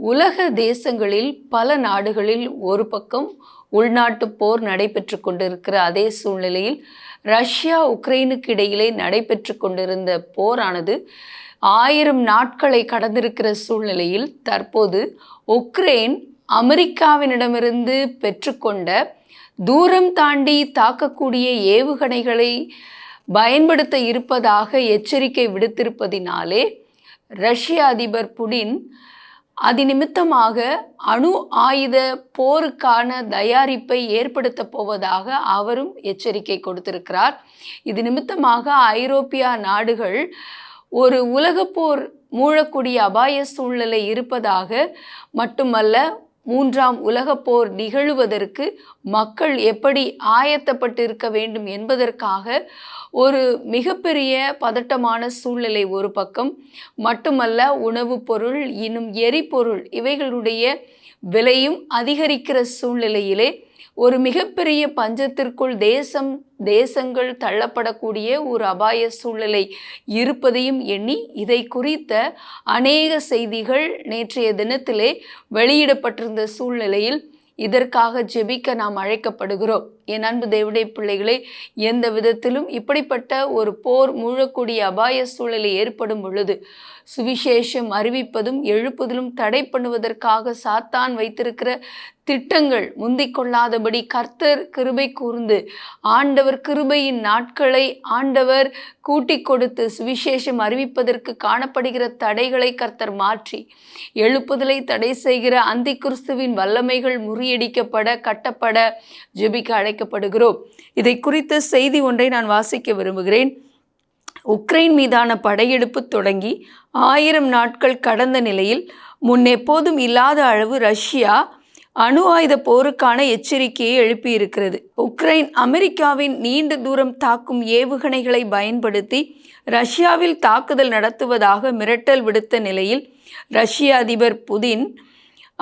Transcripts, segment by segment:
உலக தேசங்களில் பல நாடுகளில் ஒரு பக்கம் உள்நாட்டு போர் நடைபெற்று கொண்டிருக்கிற அதே சூழ்நிலையில் ரஷ்யா உக்ரைனுக்கு இடையிலே நடைபெற்று கொண்டிருந்த போரானது ஆயிரம் நாட்களை கடந்திருக்கிற சூழ்நிலையில் தற்போது உக்ரைன் அமெரிக்காவினிடமிருந்து பெற்றுக்கொண்ட தூரம் தாண்டி தாக்கக்கூடிய ஏவுகணைகளை பயன்படுத்த இருப்பதாக எச்சரிக்கை விடுத்திருப்பதினாலே ரஷ்ய அதிபர் புடின் அது நிமித்தமாக அணு ஆயுத போருக்கான தயாரிப்பை ஏற்படுத்த போவதாக அவரும் எச்சரிக்கை கொடுத்திருக்கிறார். இது நிமித்தமாக ஐரோப்பியா நாடுகள் ஒரு உலகப்போர் மூழக்கூடிய அபாய சூழ்நிலை இருப்பதாக மட்டுமல்ல மூன்றாம் உலகப்போர் நிகழுவதற்கு மக்கள் எப்படி ஆயத்தப்பட்டு இருக்க வேண்டும் என்பதற்காக ஒரு மிகப்பெரிய பதட்டமான சூழ்நிலை ஒரு பக்கம். மட்டுமல்ல உணவுப் பொருள் இன்னும் எரிபொருள் இவைகளுடைய விலையும் அதிகரிக்கிற சூழ்நிலையிலே ஒரு மிகப்பெரிய பஞ்சத்திற்குள் தேசம் தேசங்கள் தள்ளப்படக்கூடிய ஒரு அபாய சூழ்நிலை இருப்பதையும் எண்ணி இதை குறித்த அநேக செய்திகள் நேற்றைய தினத்திலே வெளியிடப்பட்டிருந்த சூழ்நிலையில் இதற்காக ஜெபிக்க நாம் அழைக்கப்படுகிறோம். என் அன்பு தேவடைய பிள்ளைகளே எந்த விதத்திலும் இப்படிப்பட்ட ஒரு போர் மூழக்கூடிய அபாய சூழலை ஏற்படும் பொழுது சுவிசேஷம் அறிவிப்பதும் எழுப்புதலும் தடை பண்ணுவதற்காக சாத்தான் வைத்திருக்கிற திட்டங்கள் முந்திக்கொள்ளாதபடி கர்த்தர் கிருபை கூர்ந்து ஆண்டவர் கிருபையின் நாட்களை ஆண்டவர் கூட்டி கொடுத்து சுவிசேஷம் அறிவிப்பதற்கு காணப்படுகிற தடைகளை கர்த்தர் மாற்றி எழுப்புதலை தடை செய்கிற அந்தி கிறிஸ்துவின் வல்லமைகள் முறியடிக்கப்பட கட்டப்பட ஜெபிக்க அழைக்கப்படுகிறோம் இதை குறித்த செய்தி ஒன்றை நான் வாசிக்க விரும்புகிறேன். உக்ரைன் மீதான படையெடுப்பு தொடங்கி ஆயிரம் நாட்கள் கடந்த நிலையில் முன்னெப்போதும் இல்லாத அளவு ரஷ்யா அணு ஆயுத போருக்கான எச்சரிக்கையை எழுப்பியிருக்கிறது. உக்ரைன் அமெரிக்காவின் நீண்ட தூரம் தாக்கும் ஏவுகணைகளை பயன்படுத்தி ரஷ்யாவில் தாக்குதல் நடத்துவதாக மிரட்டல் விடுத்த நிலையில் ரஷ்ய அதிபர் புதின்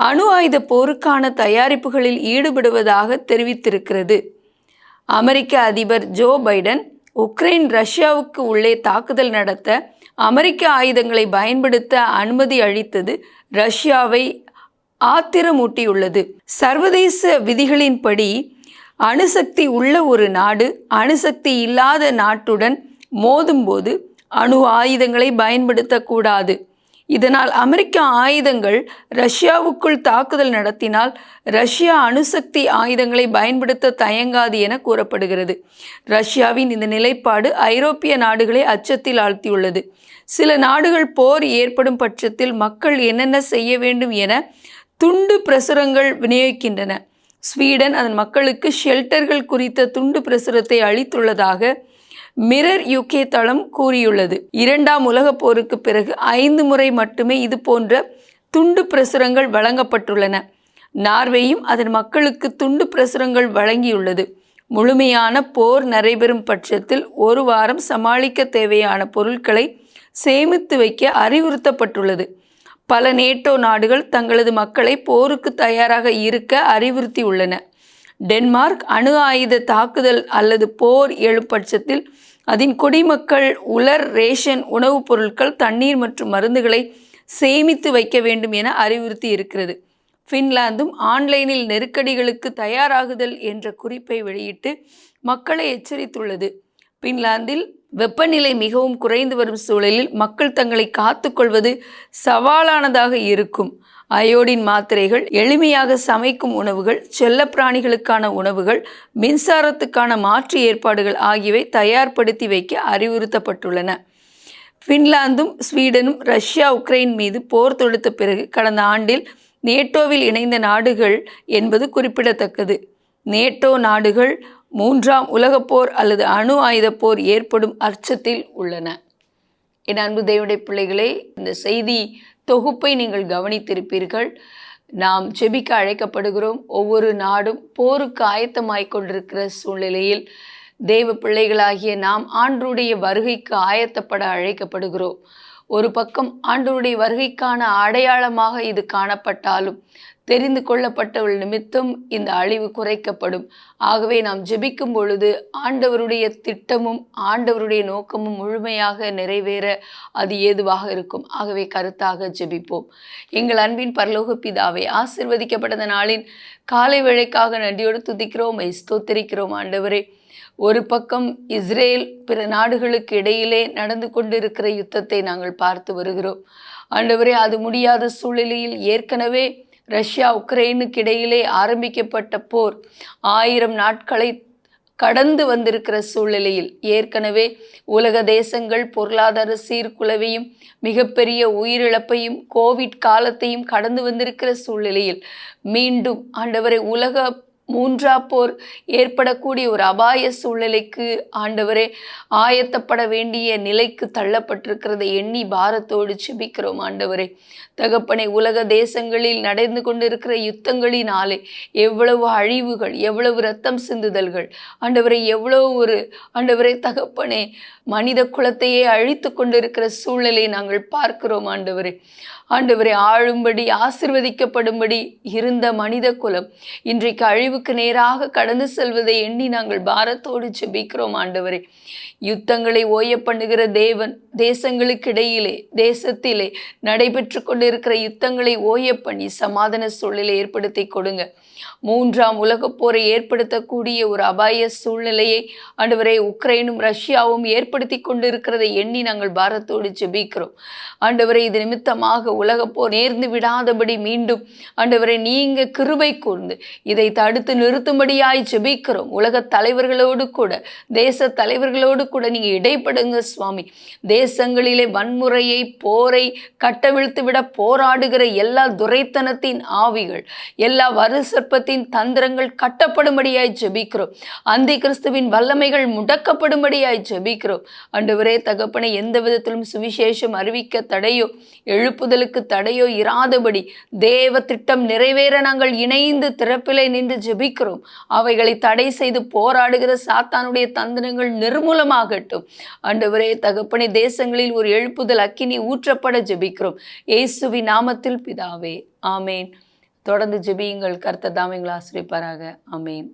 அணு ஆயுத போருக்கான தயாரிப்புகளில் ஈடுபடுவதாக தெரிவித்திருக்கிறது. அமெரிக்க அதிபர் ஜோ பைடன் உக்ரைன் ரஷ்யாவுக்கு உள்ளே தாக்குதல் நடத்த அமெரிக்க ஆயுதங்களை பயன்படுத்த அனுமதி அளித்தது ரஷ்யாவை ஆத்திரமூட்டியுள்ளது. சர்வதேச விதிகளின்படி அணுசக்தி உள்ள ஒரு நாடு அணுசக்தி இல்லாத நாட்டுடன் மோதும்போது அணு ஆயுதங்களை பயன்படுத்தக்கூடாது. இதனால் அமெரிக்க ஆயுதங்கள் ரஷ்யாவுக்குள் தாக்குதல் நடத்தினால் ரஷ்யா அணுசக்தி ஆயுதங்களை பயன்படுத்த தயங்காது என கூறப்படுகிறது. ரஷ்யாவின் இந்த நிலைப்பாடு ஐரோப்பிய நாடுகளை அச்சத்தில் ஆழ்த்தியுள்ளது. சில நாடுகள் போர் ஏற்படும் பட்சத்தில் மக்கள் என்னென்ன செய்ய வேண்டும் என துண்டு பிரசுரங்கள் விநியோகிக்கின்றன. ஸ்வீடன் அதன் மக்களுக்கு ஷெல்டர்கள் குறித்த துண்டு பிரசுரத்தை அளித்துள்ளதாக மிரர் யூகே தளம் கூறியுள்ளது. இரண்டாம் உலகப் போருக்கு பிறகு ஐந்து முறை மட்டுமே இது போன்ற துண்டு பிரசுரங்கள் வழங்கப்பட்டுள்ளன. நார்வேயும் அதன் மக்களுக்கு துண்டு பிரசுரங்கள் வழங்கியுள்ளது. முழுமையான போர் நடைபெறும் பட்சத்தில் ஒரு வாரம் சமாளிக்க தேவையான பொருட்களை சேமித்து வைக்க அறிவுறுத்தப்பட்டுள்ளது. பல நேட்டோ நாடுகள் தங்களது மக்களை போருக்கு தயாராக இருக்க அறிவுறுத்தியுள்ளன. டென்மார்க் அணு ஆயுத தாக்குதல் அல்லது போர் எழும் பட்சத்தில் அதன் குடிமக்கள் உலர் ரேஷன் உணவுப் பொருட்கள் தண்ணீர் மற்றும் மருந்துகளை சேமித்து வைக்க வேண்டும் என அறிவுறுத்தி இருக்கிறது. ஃபின்லாந்தும் ஆன்லைனில் நெருக்கடிகளுக்கு தயாராகுதல் என்ற குறிப்பை வெளியிட்டு மக்களை எச்சரித்துள்ளது. பின்லாந்தில் வெப்பநிலை மிகவும் குறைந்து வரும் சூழலில் மக்கள் தங்களை காத்துக்கொள்வது சவாலானதாக இருக்கும். அயோடின் மாத்திரைகள் எளிமையாக சமைக்கும் உணவுகள் செல்லப்பிராணிகளுக்கான உணவுகள் மின்சாரத்துக்கான மாற்று ஏற்பாடுகள் ஆகியவை தயார்படுத்தி வைக்க அறிவுறுத்தப்பட்டுள்ளன. ஃபின்லாந்தும் ஸ்வீடனும் ரஷ்யா உக்ரைன் மீது போர் தொடுத்த பிறகு கடந்த ஆண்டில் நேட்டோவில் இணைந்த நாடுகள் என்பது குறிப்பிடத்தக்கது. நேட்டோ நாடுகள் மூன்றாம் உலகப்போர் அல்லது அணு ஆயுதப் போர் ஏற்படும் அச்சத்தில் உள்ளன. என் அன்பு தேவடைய பிள்ளைகளே இந்த செய்தி தொகுப்பை நீங்கள் கவனித்திருப்பீர்கள். நாம் செபிக்க அழைக்கப்படுகிறோம். ஒவ்வொரு நாடும் போருக்கு ஆயத்தமாய் கொண்டிருக்கிற சூழ்நிலையில் தேவ பிள்ளைகளாகிய நாம் ஆண்டருடைய வருகைக்கு ஆயத்தப்பட அழைக்கப்படுகிறோம். ஒரு பக்கம் ஆண்டருடைய வருகைக்கான அடையாளமாக இது காணப்பட்டாலும் தெரிந்து கொள்ளப்பட்டவள் நிமித்தம் இந்த அழிவு குறைக்கப்படும். ஆகவே நாம் ஜெபிக்கும் பொழுது ஆண்டவருடைய திட்டமும் ஆண்டவருடைய நோக்கமும் முழுமையாக நிறைவேற அது ஏதுவாக இருக்கும். ஆகவே கருத்தாக ஜெபிப்போம். எங்கள் அன்பின் பரலோக பிதாவை ஆசிர்வதிக்கப்பட்ட நாளின் காலை வேளைக்காக நன்றியோடு துதிக்கிறோம் ஸ்தோத்திரிக்கிறோம் ஆண்டவரே. ஒரு பக்கம் இஸ்ரேல் பிற நாடுகளுக்கு இடையிலே நடந்து கொண்டிருக்கிற யுத்தத்தை நாங்கள் பார்த்து வருகிறோம். ஆண்டவரே அது முடியாத சூழ்நிலையில் ஏற்கனவே ரஷ்யா உக்ரைனுக்கு இடையிலே ஆரம்பிக்கப்பட்ட போர் ஆயிரம் நாட்களை கடந்து வந்திருக்கிற சூழ்நிலையில் ஏற்கனவே உலக தேசங்கள் பொருளாதார சீர்குலைவையும் மிகப்பெரிய உயிரிழப்பையும் கோவிட் காலத்தையும் கடந்து வந்திருக்கிற சூழ்நிலையில் மீண்டும் ஆண்டவரை உலக மூன்றா போர் ஏற்படக்கூடிய ஒரு அபாய சூழ்நிலைக்கு ஆண்டவரே ஆயத்தப்பட வேண்டிய நிலைக்கு தள்ளப்பட்டிருக்கிறதை எண்ணி பாரத்தோடு செபிக்கிறோம் ஆண்டவரே. தகப்பனை உலக தேசங்களில் நடந்து கொண்டிருக்கிற யுத்தங்களினாலே எவ்வளவு அழிவுகள் எவ்வளவு ரத்தம் சிந்துதல்கள் ஆண்டவரை எவ்வளவு ஒரு ஆண்டவரை தகப்பனே மனித குலத்தையே அழித்து கொண்டிருக்கிற சூழ்நிலையை நாங்கள் பார்க்கிறோம் ஆண்டவரே. ஆண்டவரை ஆளும்படி ஆசிர்வதிக்கப்படும்படி இருந்த மனித குலம் இன்றைக்கு அழிவுக்கு நேராக கடந்து செல்வதை எண்ணி நாங்கள் பாரத்தோடு செபிக்கிறோம் ஆண்டவரே. யுத்தங்களை ஓய பண்ணுகிற தேவன் தேசங்களுக்கிடையிலே தேசத்திலே நடைபெற்று கொண்டிருக்கிற யுத்தங்களை ஓய பண்ணி சமாதான சூழ்நிலை ஏற்படுத்தி கொடுங்க. மூன்றாம் உலகப் போரை ஏற்படுத்தக்கூடிய ஒரு அபாய சூழ்நிலையை ஆண்டவரை உக்ரைனும் ரஷ்யாவும் ஏற்படுத்தி கொண்டிருக்கிறதை எண்ணி நாங்கள் பாரத்தோடு ஜெபிக்கிறோம். ஆண்டவரை இது நிமித்தமாக உலகப்போர் நேர்ந்து விடாதபடி மீண்டும் ஆண்டவரை நீங்க கிருபை கூர்ந்து இதை தடுத்து நிறுத்தும்படியாய் ஜெபிக்கிறோம். உலக தலைவர்களோடு கூட தேச தலைவர்களோடு கூட நீங்க இடைப்படுங்க சுவாமி. தேசங்களிலே வன்முறையை போரை கட்டவிழ்த்து விட போராடுகிற எல்லா துரைத்தனத்தின் ஆவிகள் எல்லா வருசற்பத்தின் தந்திரங்கள் கட்டப்படும்படியாய் ஜெபிக்கிறோம். அந்தி கிறிஸ்துவின் வல்லமைகள் முடக்கப்படும்படியாய் ஜெபிக்கிறோம். ஆண்டவரே தகப்பனை எந்த விதத்திலும் சுவிசேஷம் அறிவிக்க தடையோ எழுப்புதலுக்கு தடையோ இராதபடி தேவ திட்டம் நிறைவேற நாங்கள் இணைந்து திறப்பிலே நின்று ஜெபிக்கிறோம். அவைகளை தடை செய்து போராடுகிற சாத்தானுடைய தந்திரங்கள் நிர்மூலமாகட்டும். ஆண்டவரே தகப்பனை தேசங்களில் ஒரு எழுப்புதல் அக்கினி ஊற்றப்பட ஜெபிக்கிறோம். இயேசுவி நாமத்தில் பிதாவே ஆமேன். தொடர்ந்து ஜெபியுங்கள். கர்த்தர் தாம் எங்களை ஆசிரிப்பாராக. ஆமேன்.